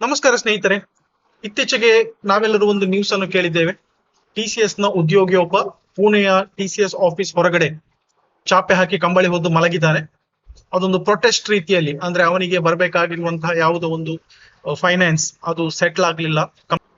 ನಮಸ್ಕಾರ ಸ್ನೇಹಿತರೆ. ಇತ್ತೀಚೆಗೆ ನಾವೆಲ್ಲರೂ ಒಂದು ನ್ಯೂಸ್ ಅನ್ನು ಕೇಳಿದ್ದೇವೆ. ಟಿಸಿಎಸ್ನ ಉದ್ಯೋಗಿಯೊಬ್ಬ ಪುಣೆಯ ಟಿಸಿಎಸ್ ಆಫೀಸ್ ಹೊರಗಡೆ ಚಾಪೆ ಹಾಕಿ ಕಂಬಳಿ ಹೊದ್ದು ಮಲಗಿದ್ದಾನೆ ಅದೊಂದು ಪ್ರೊಟೆಸ್ಟ್ ರೀತಿಯಲ್ಲಿ, ಅಂದ್ರೆ ಅವನಿಗೆ ಬರಬೇಕಾಗಿರುವಂತಹ ಯಾವುದೋ ಒಂದು ಫೈನಾನ್ಸ್ ಅದು ಸೆಟ್ಲ್ ಆಗ್ಲಿಲ್ಲ.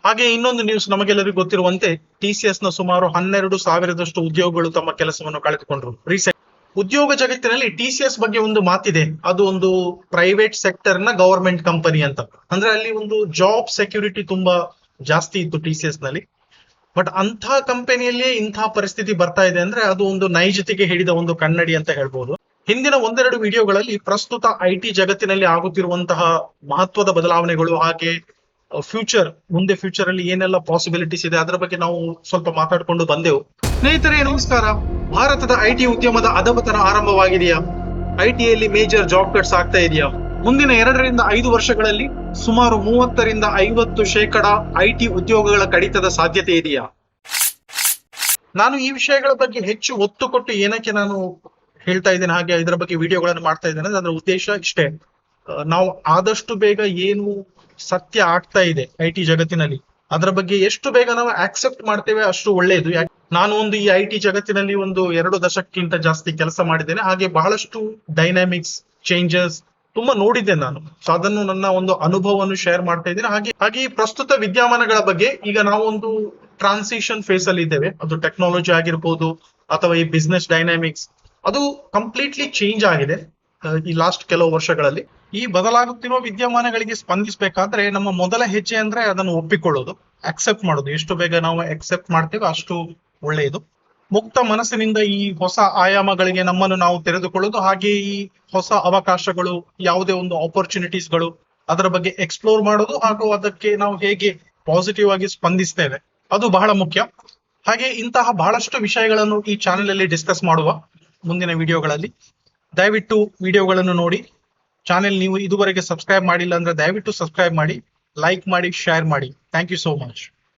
ಹಾಗೆ ಇನ್ನೊಂದು ನ್ಯೂಸ್ ನಮಗೆಲ್ಲರಿಗೂ ಗೊತ್ತಿರುವಂತೆ ಟಿಸಿಎಸ್ನ ಸುಮಾರು ಹನ್ನೆರಡು ಸಾವಿರದಷ್ಟು ಉದ್ಯೋಗಗಳು ತಮ್ಮ ಕೆಲಸವನ್ನು ಕಳೆದುಕೊಂಡ್ರು. ರೀಸೆಂಟ್ ಉದ್ಯೋಗ ಜಗತ್ತಿನಲ್ಲಿ ಟಿಸಿಎಸ್ ಬಗ್ಗೆ ಒಂದು ಮಾತಿದೆ. ಅದು ಒಂದು ಪ್ರೈವೇಟ್ ಸೆಕ್ಟರ್ನ ಗವರ್ಮೆಂಟ್ ಕಂಪನಿ ಅಂತ. ಅಂದ್ರೆ ಅಲ್ಲಿ ಒಂದು ಜಾಬ್ ಸೆಕ್ಯೂರಿಟಿ ತುಂಬಾ ಜಾಸ್ತಿ ಇತ್ತು ಟಿಸಿಎಸ್ನಲ್ಲಿ. ಬಟ್ ಅಂತ ಕಂಪನಿಯಲ್ಲೇ ಇಂತಹ ಪರಿಸ್ಥಿತಿ ಬರ್ತಾ ಇದೆ ಅಂದ್ರೆ ಅದು ಒಂದು ನೈಜತೆಗೆ ಹಿಡಿದ ಒಂದು ಕನ್ನಡಿ ಅಂತ ಹೇಳ್ಬೋದು. ಹಿಂದಿನ ಒಂದೆರಡು ವಿಡಿಯೋಗಳಲ್ಲಿ ಪ್ರಸ್ತುತ ಐ ಟಿ ಜಗತ್ತಿನಲ್ಲಿ ಆಗುತ್ತಿರುವಂತಹ ಮಹತ್ವದ ಬದಲಾವಣೆಗಳು ಹಾಗೆ ಫ್ಯೂಚರ್ ಮುಂದೆ ಫ್ಯೂಚರ್ ಅಲ್ಲಿ ಏನೆಲ್ಲ ಪಾಸಿಬಿಲಿಟೀಸ್ ಇದೆ, ಅದರ ಬಗ್ಗೆ ನಾವು ಸ್ವಲ್ಪ ಮಾತಾಡ್ಕೊಂಡು ಬಂದೆವು. ಸ್ನೇಹಿತರೆ, ನಮಸ್ಕಾರ. ಭಾರತದ ಐ ಟಿ ಉದ್ಯಮದ ಅಧಪತನ ಆರಂಭವಾಗಿದೆಯಾ? ಐ ಟಿಯಲ್ಲಿ ಮೇಜರ್ ಜಾಬ್ ಕಟ್ಸ್ ಆಗ್ತಾ ಇದೆಯಾ? ಮುಂದಿನ ಎರಡರಿಂದ ಐದು ವರ್ಷಗಳಲ್ಲಿ ಸುಮಾರು ಮೂವತ್ತರಿಂದ ಐವತ್ತು ಶೇಕಡ ಐ ಟಿ ಉದ್ಯೋಗಗಳ ಕಡಿತದ ಸಾಧ್ಯತೆ ಇದೆಯಾ? ನಾನು ಈ ವಿಷಯಗಳ ಬಗ್ಗೆ ಹೆಚ್ಚು ಒತ್ತು ಕೊಟ್ಟು ಏನಕ್ಕೆ ನಾನು ಹೇಳ್ತಾ ಇದ್ದೇನೆ, ಹಾಗೆ ಇದರ ಬಗ್ಗೆ ವಿಡಿಯೋಗಳನ್ನು ಮಾಡ್ತಾ ಇದ್ದೇನೆ. ಅಂದ್ರೆ ಉದ್ದೇಶ ಇಷ್ಟೇ. ನಾವು ಆದಷ್ಟು ಬೇಗ ಏನು ಸತ್ಯ ಆಗ್ತಾ ಇದೆ ಐ ಜಗತ್ತಿನಲ್ಲಿ. ಅದರ ಬಗ್ಗೆ ಎಷ್ಟು ಬೇಗ ನಾವು ಆಕ್ಸೆಪ್ಟ್ ಮಾಡ್ತೇವೆ ಅಷ್ಟು ಒಳ್ಳೆಯದು. ನಾನು ಒಂದು ಈ ಐ ಜಗತ್ತಿನಲ್ಲಿ ಒಂದು ಎರಡು ದಶಕ್ಕಿಂತ ಜಾಸ್ತಿ ಕೆಲಸ ಮಾಡಿದ್ದೇನೆ. ಹಾಗೆ ಬಹಳಷ್ಟು ಡೈನಾಮಿಕ್ಸ್ ಚೇಂಜಸ್ ತುಂಬಾ ನೋಡಿದ್ದೆ ನಾನು. ಸೊ ಅದನ್ನು ನನ್ನ ಒಂದು ಅನುಭವವನ್ನು ಶೇರ್ ಮಾಡ್ತಾ ಇದ್ದೇನೆ. ಹಾಗೆ ಹಾಗೆ ಪ್ರಸ್ತುತ ವಿದ್ಯಮಾನಗಳ ಬಗ್ಗೆ ಈಗ ನಾವು ಒಂದು ಟ್ರಾನ್ಸಿಷನ್ ಫೇಸ್ ಅಲ್ಲಿ ಇದ್ದೇವೆ. ಅದು ಟೆಕ್ನಾಲಜಿ ಆಗಿರ್ಬೋದು ಅಥವಾ ಈ ಬಿಸ್ನೆಸ್ ಡೈನಾಮಿಕ್ಸ್ ಅದು ಕಂಪ್ಲೀಟ್ಲಿ ಚೇಂಜ್ ಆಗಿದೆ ಈ ಲಾಸ್ಟ್ ಕೆಲವು ವರ್ಷಗಳಲ್ಲಿ. ಈ ಬದಲಾಗುತ್ತಿರುವ ವಿದ್ಯಮಾನಗಳಿಗೆ ಸ್ಪಂದಿಸಬೇಕಾದ್ರೆ ನಮ್ಮ ಮೊದಲ ಹೆಜ್ಜೆ ಅಂದ್ರೆ ಅದನ್ನು ಒಪ್ಪಿಕೊಳ್ಳೋದು ಅಕ್ಸೆಪ್ಟ್ ಮಾಡೋದು. ಎಷ್ಟು ಬೇಗ ನಾವು ಅಕ್ಸೆಪ್ಟ್ ಮಾಡ್ತೇವೆ ಅಷ್ಟು ಒಳ್ಳೆಯದು. ಮುಕ್ತ ಮನಸ್ಸಿನಿಂದ ಈ ಹೊಸ ಆಯಾಮಗಳಿಗೆ ನಮ್ಮನ್ನು ನಾವು ತೆರೆದುಕೊಳ್ಳೋದು ಹಾಗೆ ಈ ಹೊಸ ಅವಕಾಶಗಳು, ಯಾವುದೇ ಒಂದು ಆಪರ್ಚುನಿಟೀಸ್ಗಳು ಅದರ ಬಗ್ಗೆ ಎಕ್ಸ್ಪ್ಲೋರ್ ಮಾಡೋದು, ಹಾಗೂ ಅದಕ್ಕೆ ನಾವು ಹೇಗೆ ಪಾಸಿಟಿವ್ ಆಗಿ ಸ್ಪಂದಿಸ್ತೇವೆ. ಅದು ಬಹಳ ಮುಖ್ಯ. ಹಾಗೆ ಇಂತಹ ಬಹಳಷ್ಟು ವಿಷಯಗಳನ್ನು ಈ ಚಾನೆಲ್ ಅಲ್ಲಿ ಡಿಸ್ಕಸ್ ಮಾಡುವ ಮುಂದಿನ ವಿಡಿಯೋಗಳಲ್ಲಿ. ದಯವಿಟ್ಟು ವಿಡಿಯೋಗಳನ್ನು ನೋಡಿ. ಚಾನೆಲ್ ನೀವು ಇದುವರೆಗೆ ಸಬ್ಸ್ಕ್ರೈಬ್ ಮಾಡಿಲ್ಲ ಅಂದ್ರೆ ದಯವಿಟ್ಟು ಸಬ್ಸ್ಕ್ರೈಬ್ ಮಾಡಿ ಲೈಕ್ ಮಾಡಿ ಶೇರ್ ಮಾಡಿ. Thank you so much